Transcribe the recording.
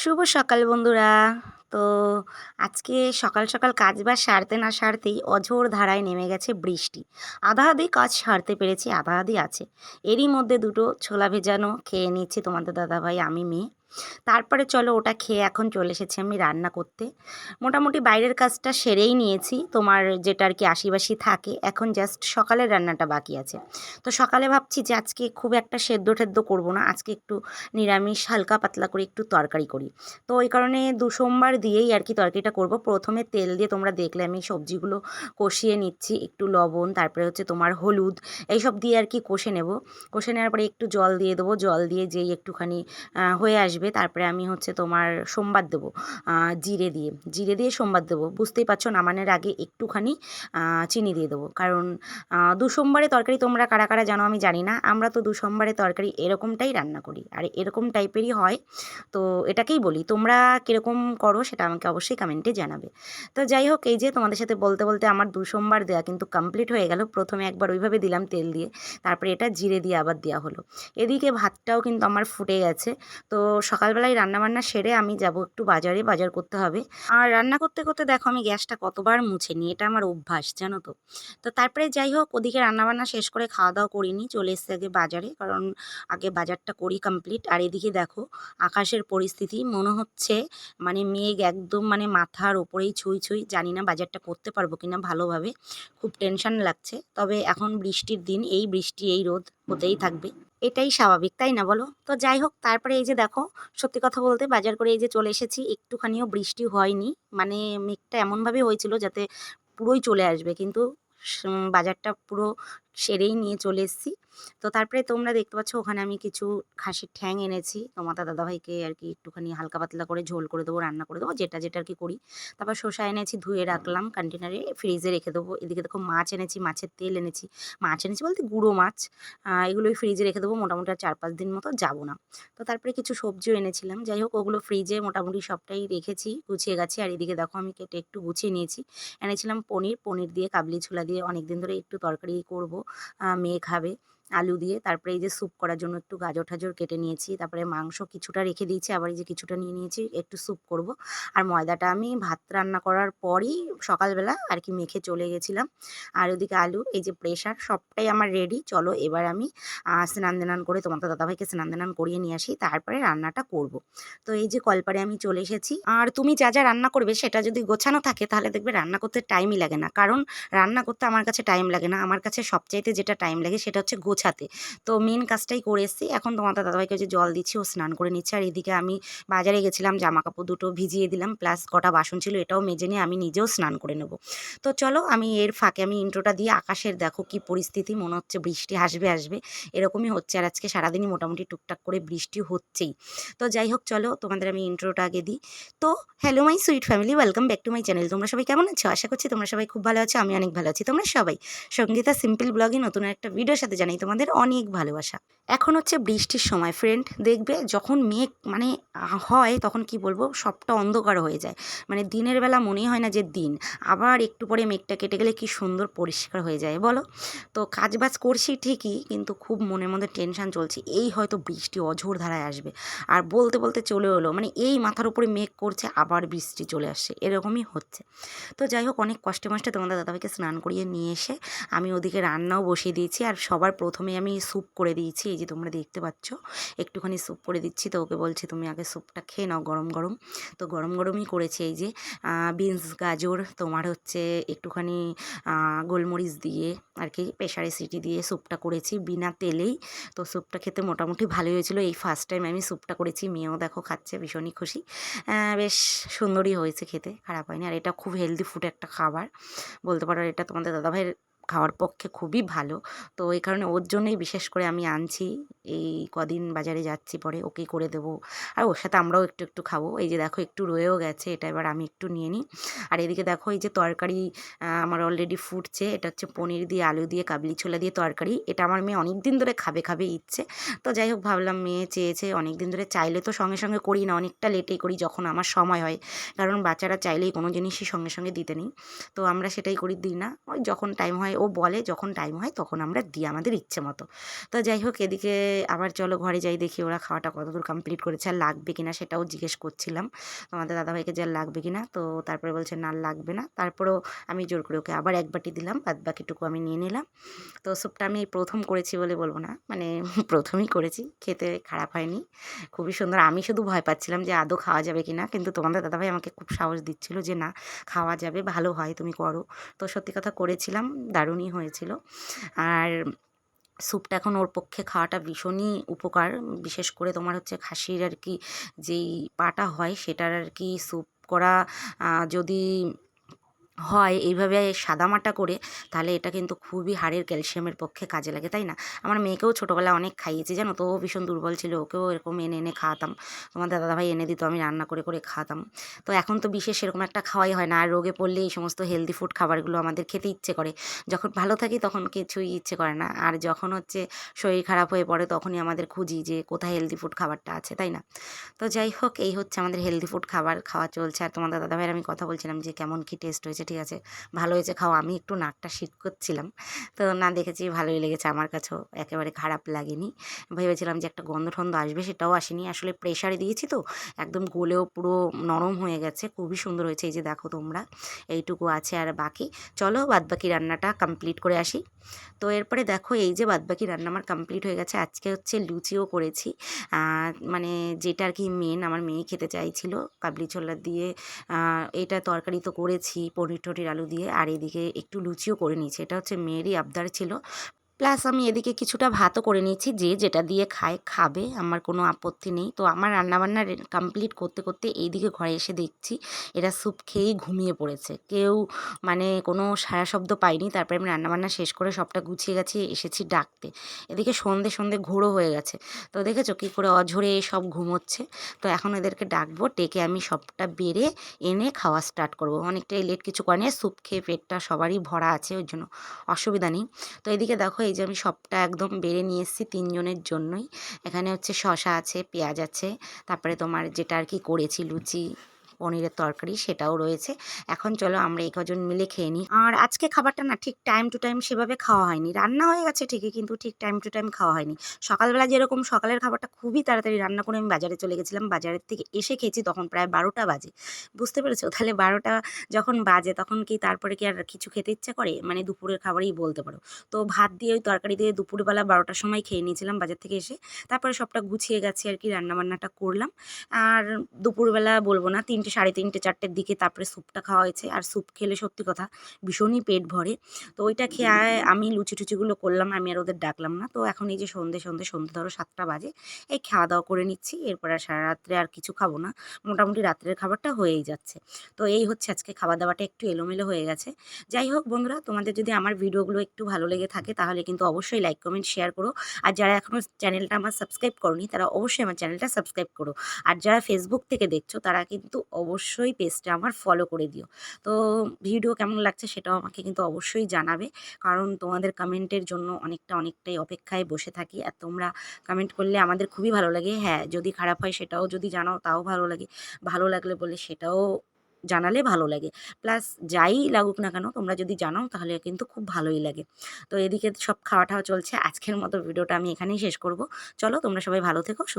শুভ সকাল বন্ধুরা। তো আজকে সকাল সকাল কাজ বা সারতে না সারতেই অঝোর ধারায় নেমে গেছে বৃষ্টি। আধা আধি কাজ সারতে পেরেছি, আধা আধি আছে। এরই মধ্যে দুটো ছোলা ভেজানো খেয়ে নিচ্ছি তোমাদের দাদাভাই, আমি মেয়ে। তারপরে চলো ওটা খেয়ে এখন চলে এসেছি আমি রান্না করতে। মোটামুটি বাইরের কাজটা সেরেই নিয়েছি, তোমার যেটা আর কি আশিবাসি থাকে, এখন জাস্ট সকালের রান্নাটা বাকি আছে। তো সকালে ভাবছি যে আজকে খুব একটা সেদ্ধ টেদ্ধ করব না, আজকে একটু নিরামিষ, হালকা পাতলা করে একটু তরকারি করি। তো ওই কারণে দু সোমবার দিয়েই আর কি তরকারিটা করব। প্রথমে তেল দিয়ে তোমরা দেখলে আমি সবজিগুলো কষিয়ে নিচ্ছি, একটু লবণ, তারপরে হচ্ছে তোমার হলুদ, এইসব দিয়ে আর কি কষে নেব। কষে নেওয়ার পরে একটু জল দিয়ে দেবো, জল দিয়ে যেই একটুখানি হয়ে আসবে তারপরে আমি হচ্ছে তোমার সোমবার দেবো জিরে দিয়ে। জিরে দিয়ে সোমবার দেবো। বুঝতেই পারছ, নামানোর আগে একটুখানি চিনি দিয়ে দেবো। কারণ দু সোমবারে তরকারি তোমরা কারা কারা জানো আমি জানি না। আমরা তো দু সোমবারে তরকারি এরকমটাই রান্না করি। আর এরকম টাইপেরই হয়। তো এটাকেই বলি। তোমরা কীরকম করো সেটা আমাকে অবশ্যই কমেন্টে জানাবে। তো যাই হোক, এই যে তোমাদের সাথে বলতে বলতে আমার দু সোমবার দেওয়া কিন্তু কমপ্লিট হয়ে গেল। প্রথমে একবার ওইভাবে দিলাম তেল দিয়ে। তারপরে এটা জিরে দিয়ে আবার দেওয়া হলো। এদিকে ভাতটাও কিন্তু আমার ফুটে গেছে। তো সকালবেলায় রান্নাবান্না সেরে আমি যাব একটু বাজারে, বাজার করতে হবে। আর রান্না করতে করতে দেখো আমি গ্যাসটা কতবার মুছে নিই এটা আমার অভ্যাস, জানো তো। তো তারপরে যাই হোক, ওদিকে রান্নাবান্না শেষ করে খাওয়া দাওয়া করিনি, চলে এসছে আগে বাজারে, কারণ আগে বাজারটা করি কমপ্লিট আর এদিকে দেখো, আকাশের পরিস্থিতি, মনে হচ্ছে মানে মেঘ একদম মানে মাথার ওপরেই ছুঁই ছুঁই, জানি না বাজারটা করতে পারব কিনা ভালোভাবে, খুব টেনশন লাগছে। তবে এখন বৃষ্টির দিন, এই বৃষ্টি, এই রোদ, হতেই থাকবে। এটাই স্বাভাবিক, তাই না বলো? তো যাই হোক, তারপরে এই যে দেখো, সত্যি কথা বলতে বাজার করে এই যে চলে এসেছি, একটুখানিও বৃষ্টি হয়নি। মানে মেঘটা এমনভাবে হয়েছিল যাতে পুরোই চলে আসবে। কিন্তু বাজারটা পুরো সেরেই নিয়ে চলে এসেছি। তো তারপরে তোমরা দেখতে পাচ্ছ ওখানে আমি কিছু খাসির ঠ্যাং এনেছি। তোমাদের দাদাভাইকে আর কি একটুখানি হালকা পাতলা করে ঝোল করে দেবো, রান্না করে দেবো, যেটা যেটা আর কি করি। তারপর শসা এনেছি, ধুয়ে রাখলাম কন্টেনারে ফ্রিজে রেখে দেবো। এদিকে দেখো মাছ এনেছি, মাছের তেল এনেছি। মাছ এনেছি বলতে গুঁড়ো মাছ। এগুলোই ফ্রিজে রেখে দেবো, মোটামুটি আর চার পাঁচ দিন মতো যাব না। তো তারপরে কিছু সবজিও এনেছিলাম। যাই হোক, ওগুলো ফ্রিজে মোটামুটি সবটাই রেখেছি, গুছিয়ে গেছি। আর এদিকে দেখো আমি কেটে একটু গুছিয়ে নিয়েছি। এনেছিলাম পনির পনির দিয়ে কাবলি ছোলা দিয়ে অনেক দিন ধরে একটু তরকারি করব। মেয়ে খাবে। আলু দিয়ে, তারপরে এই যে স্যুপ করার জন্য একটু গাজর ঠাজর কেটে নিয়েছি, তারপরে মাংস কিছুটা রেখে দিয়েছি, আবার এই যে কিছুটা নিয়ে নিয়েছি, একটু স্যুপ করব। আর ময়দাটা আমি ভাত রান্না করার পরই সকালবেলা আর কি মেখে চলে গেছিলাম। আর ওদিকে আলু, এই যে প্রেশার সবটাই আমার রেডি চলো এবার আমি স্নান দানান করে তোমার তো দাদাভাইকে স্নান দানান করিয়ে নিয়ে আসি, তারপরে রান্নাটা করব। তো এই যে কলপারে আমি চলে এসেছি। আর তুমি যা যা রান্না করবে সেটা যদি গোছানো থাকে তাহলে দেখবে রান্না করতে টাইমই লাগে না। কারণ রান্না করতে আমার কাছে টাইম লাগে না। আমার কাছে সবচাইতে যেটা টাইম লাগে সেটা হচ্ছে গোছাতে তো মেন কাজটাই করে এসেছি। এখন তোমাদের দাদাভাইকে যে জল দিচ্ছি, ও স্নান করে নিচ্ছে। আর এদিকে আমি বাজারে গেছিলাম জামা কাপড় দুটো ভিজিয়ে দিলাম প্লাস কটা বাসন ছিল, এটাও মেজে নিয়ে আমি নিজেও স্নান করে নেব। তো চলো, আমি এর ফাঁকে আমি ইন্ট্রোটা দিয়ে আকাশের দেখো কি পরিস্থিতি, মনে হচ্ছে বৃষ্টি আসবে আসবে। এরকমই হচ্ছে আর আজকে সারাদিনই মোটামুটি টুকটাক করে বৃষ্টি হচ্ছেই। তো যাই হোক, চলো তোমাদের আমি ইন্ট্রোটা আগে দিই। তো hello my sweet family welcome back to my channel তোমরা সবাই কেমন আছো? আশা করছি তোমরা সবাই খুব ভালো আছো আমি অনেক ভালো আছি। তোমরা সবাই সঙ্গীতা সিম্পল ব্লগে নতুন একটা ভিডিওর সাথে জানাই তোমাদের অনেক ভালোবাসা। এখন হচ্ছে বৃষ্টির সময় ফ্রেন্ড দেখবে যখন মেঘ মানে হয় তখন কি বলব, সবটা অন্ধকার হয়ে যায়। মানে দিনের বেলা মনেই হয় না যে দিন। আবার একটু পরে মেঘটা কেটে গেলে কি সুন্দর পরিষ্কার হয়ে যায়, বলো? তো কাজ বাজ করছি ঠিকই, কিন্তু খুব মনের মধ্যে টেনশন চলছে। এই হয়তো বৃষ্টি অঝোর ধারায় আসবে। আর বলতে বলতে চলে এলো মানে এই মাথার উপরে মেঘ করছে, আবার বৃষ্টি চলে আসছে। এরকমই হচ্ছে। তো যাই হোক, অনেক কষ্টে মষ্টে তোমাদের দাদাভাইকে স্নান করিয়ে নিয়ে এসে আমি ওদিকে রান্নাও বসিয়ে দিয়েছি। আর সবার প্রথমে আমি স্যুপ করে দিয়েছি, এই যে তোমরা দেখতে পাচ্ছ। একটুখানি স্যুপ করে দিচ্ছি, তো ওকে বলছি তুমি আগে স্যুপটা খেয়ে নাও গরম গরম। তো গরম গরমই করেছি এই যে বিনস গাজর, তোমার হচ্ছে একটুখানি গোলমরিচ দিয়ে আর কি প্রেশারে সিটি দিয়ে স্যুপটা করেছি বিনা তেলেই। তো স্যুপটা খেতে মোটামুটি ভালোই হয়েছিল। এই ফার্স্ট টাইম আমি স্যুপটা করেছি, মেয়েও দেখো খাচ্ছে, ভীষণই খুশি। বেশ সুন্দরই হয়েছে খেতে, খারাপ হয়নি। আর এটা খুব হেলদি ফুড একটা খাবার। বলতে পারো এটা তোমাদের দাদাভাইয়ের খাওয়ার পক্ষে খুবই ভালো। তো এই কারণে ওর জন্যই বিশেষ করে আমি আনছি। এই কদিন বাজারে যাচ্ছি, পরে ওকেই করে দেবো। আর ওর সাথে আমরাও একটু একটু খাব। এই যে দেখো, একটু রয়েও গেছে, এটা এবার আমি একটু নিয়ে নিই। আর এদিকে দেখো, এই যে তরকারি আমার অলরেডি ফুটছে। এটা হচ্ছে পনির দিয়ে আলু দিয়ে, কাবলি ছোলা দিয়ে তরকারি। এটা আমার মেয়ে অনেক দিন ধরে খাবে খাবে ইচ্ছে। তো যাই হোক, ভাবলাম মেয়ে চেয়েছে অনেক দিন ধরে। চাইলে তো সঙ্গে সঙ্গে করি না, অনেকটা লেটেই করি যখন আমার সময় হয়। কারণ বাচ্চারা চাইলেই কোনো জিনিসই সঙ্গে সঙ্গে দিতে নেই। তো আমরা সেটাই করি, দিই না। ওই যখন টাইম হয় ও বলে যখন টাইম হয় তখন আমরা দিই আমাদের ইচ্ছে মতো। তো যাই হোক, এদিকে আবার চলো ঘরে যাই, দেখি ওরা খাওয়াটা কতদূর কমপ্লিট করেছে, আর লাগবে কিনা সেটাও জিজ্ঞেস করছিলাম। তোমাদের দাদাভাইকে যে লাগবে কিনা, তো তারপরে বলছে না লাগবে না। তারপরেও আমি জোর করে ওকে আবার এক বাটি দিলাম, বাদ বাকিটুকু আমি নিয়ে নিলাম। তো স্যুপটা আমি প্রথম করেছি বলে বলব না মানে প্রথমেই করেছি, খেতে খারাপ হয়নি। খুবই সুন্দর, আমি শুধু ভয় পাচ্ছিলাম যে আদৌ খাওয়া যাবে কি না কিন্তু তোমাদের দাদাভাই আমাকে খুব সাহস দিচ্ছিল যে না, খাওয়া যাবে, ভালো হয় তুমি করো। তো সত্যি কথা করেছিলাম দারুণই হয়েছিল। আর স্যুপটা এখন ওর পক্ষে খাওয়াটা ভীষণই উপকার। বিশেষ করে তোমার হচ্ছে খাসির আর কি যেই পাটা হয় সেটার আর কি স্যুপ করা যদি হয় এইভাবে সাদামাটা করে, তাহলে এটা কিন্তু খুবই হাড়ের ক্যালসিয়ামের পক্ষে কাজে লাগে, তাই না? আমার মেয়েকেও ছোটোবেলায় অনেক খাইয়েছি, জানো তো? ও ভীষণ দুর্বল ছিল, ওকেও এরকম এনে এনে খাওয়াতাম। তোমার দাদাভাই এনে দিত, আমি রান্না করে করে খাওয়াতাম। তো এখন তো বিশেষ সেরকম একটা খাওয়াই হয় না, আর রোগে পড়লে এই সমস্ত হেলদি ফুড খাবারগুলো আমাদের খেতে ইচ্ছে করে। যখন ভালো থাকি তখন কিছুই ইচ্ছে করে না, আর যখন হচ্ছে শরীর খারাপ হয়ে পড়ে তখনই আমাদের খুঁজি যে কোথায় হেলদি ফুড খাবারটা আছে, তাই না? তো যাই হোক, এই হচ্ছে আমাদের হেলদি ফুড খাবার, খাওয়া চলছে। আর তোমাদের দাদাভাইয়ের আমি কথা বলছিলাম যে কেমন কী টেস্ট হয়েছে ঠিক আছে, ভালো হয়েছে, খাও। আমি একটু নাকটা শীত করছিলাম। তো না দেখেছি, ভালোই লেগেছে। আমার কাছেও একেবারে খারাপ লাগেনি। ভেবেছিলাম যে একটা গন্ধ ঠন্ধ আসবে, সেটাও আসেনি। আসলে প্রেশারে দিয়েছি তো, একদম গলেও পুরো নরম হয়ে গেছে। খুবই সুন্দর হয়েছে, এই যে দেখো তোমরা, এইটুকু আছে আর বাকি। চলো বাদবাকি রান্নাটা কমপ্লিট করে আসি। তো এরপরে দেখো, এই যে বাদবাকি রান্না আমার কমপ্লিট হয়ে গেছে। আজকে হচ্ছে লুচিও করেছি। মানে যেটা আর কি মেন আমার মেয়ে খেতে চাইছিল, কাবলি ছোলা দিয়ে। এটা তরকারি তো করেছি, পনির টনির আলু দিয়ে আর এদিকে একটু লুচিও করে নিয়েছি। এটা হচ্ছে মেয়েরই আবদার ছিল। প্লাস আমি এদিকে কিছুটা ভাতও করে নিয়েছি, যে যেটা দিয়ে খায়, খাবে, আমার কোনো আপত্তি নেই। তো আমার রান্নাবান্না কমপ্লিট করতে করতে এইদিকে ঘরে এসে দেখছি, এরা স্যুপ খেয়েই ঘুমিয়ে পড়েছে। কেউ মানে কোনো সারা শব্দ পাইনি, তারপরে আমি রান্নাবান্না শেষ করে সবটা গুছিয়ে গেছি এসেছি ডাকতে। এদিকে সন্ধে সন্ধে ঘোরও হয়ে গেছে। তো দেখেছ কী করে অঝরে সব ঘুমোচ্ছে? তো এখন এদেরকে ডাকবো, ডেকে আমি সবটা বেড়ে এনে খাওয়া স্টার্ট করব। অনেকটাই লেট কিছু করে স্যুপ খেয়ে পেটটা সবারই ভরা আছে, ওই জন্য অসুবিধা নেই। তো এদিকে দেখো এই যে আমি সবটা একদম বেড়ে নিয়ে এসেছি তিনজনের জন্যই। এখানে হচ্ছে শশা আছে, পেঁয়াজ আছে, তারপরে তোমার যেটা আর কি করেছি, লুচি পনিরের তরকারি সেটাও রয়েছে। এখন চলো আমরা এই কজন মিলে খেয়ে নিই। আর আজকে খাবারটা না ঠিক টাইম টু টাইম সেভাবে খাওয়া হয়নি। রান্না হয়ে গেছে ঠিকই, কিন্তু ঠিক টাইম টু টাইম খাওয়া হয়নি। সকালবেলা যেরকম সকালের খাবারটা খুবই তাড়াতাড়ি রান্না করে আমি বাজারে চলে গেছিলাম। বাজারের থেকে এসে খেয়েছি তখন প্রায় বারোটা বাজে। বুঝতে পেরেছ? তাহলে বারোটা যখন বাজে তখন কি তারপরে কি আর কিছু খেতে ইচ্ছে করে? মানে দুপুরের খাবারই বলতে পারো। তো ভাত দিয়ে ওই তরকারি দিয়ে দুপুরবেলা বারোটার সময় খেয়ে নিয়েছিলাম বাজার থেকে এসে। তারপরে সবটা গুছিয়ে গেছি আর কি রান্নাবান্নাটা করলাম। আর দুপুরবেলা বলব না তিনটে সাড়ে তিনটে চারটের দিকে তারপরে স্যুপটা খাওয়া হয়েছে। আর স্যুপ খেলে সত্যি কথা ভীষণই পেট ভরে। তো ওইটা খেয়ে আমি লুচি টুচিগুলো করলাম আমি আর ওদের ডাকলাম না। তো এখন এই যে সন্ধে সন্ধে সন্ধে ধরো সাতটা বাজে এই খাওয়া দাওয়া করে নিচ্ছি। এরপর আর সারা রাত্রে আর কিছু খাব না। মোটামুটি রাত্রের খাবারটা হয়েই যাচ্ছে। তো এই হচ্ছে আজকে খাওয়া দাওয়াটা একটু এলোমেলো হয়ে গেছে। যাই হোক বন্ধুরা তোমাদের যদি আমার ভিডিওগুলো একটু ভালো লেগে থাকে তাহলে কিন্তু অবশ্যই লাইক কমেন্ট শেয়ার করো। আর যারা এখনও চ্যানেলটা আমার সাবস্ক্রাইব করনি তারা অবশ্যই আমার চ্যানেলটা সাবস্ক্রাইব করো। আর যারা ফেসবুক থেকে দেখছ তারা কিন্তু অবশ্যই পেজটা আমার ফলো করে দিও। তো ভিডিও কেমন লাগছে সেটাও আমাকে কিন্তু অবশ্যই জানাবে। কারণ তোমাদের কমেন্টের জন্য অনেকটা অনেকটাই অপেক্ষায় বসে থাকি আর তোমরা কমেন্ট করলে আমাদের খুবই ভালো লাগে। হ্যাঁ যদি খারাপ হয় সেটাও যদি জানাও তাও ভালো লাগে। ভালো লাগলে বলে সেটাও জানালে ভালো লাগে। প্লাস যাই লাগুক না কেন, তোমরা যদি জানাও তাহলে কিন্তু খুব ভালোই লাগে। তো এদিকে সব খাওয়া টাওয়া চলছে। আজকের মতো ভিডিওটা আমি এখানেই শেষ করব। চলো, তোমরা সবাই ভালো থেকো, সুস্থ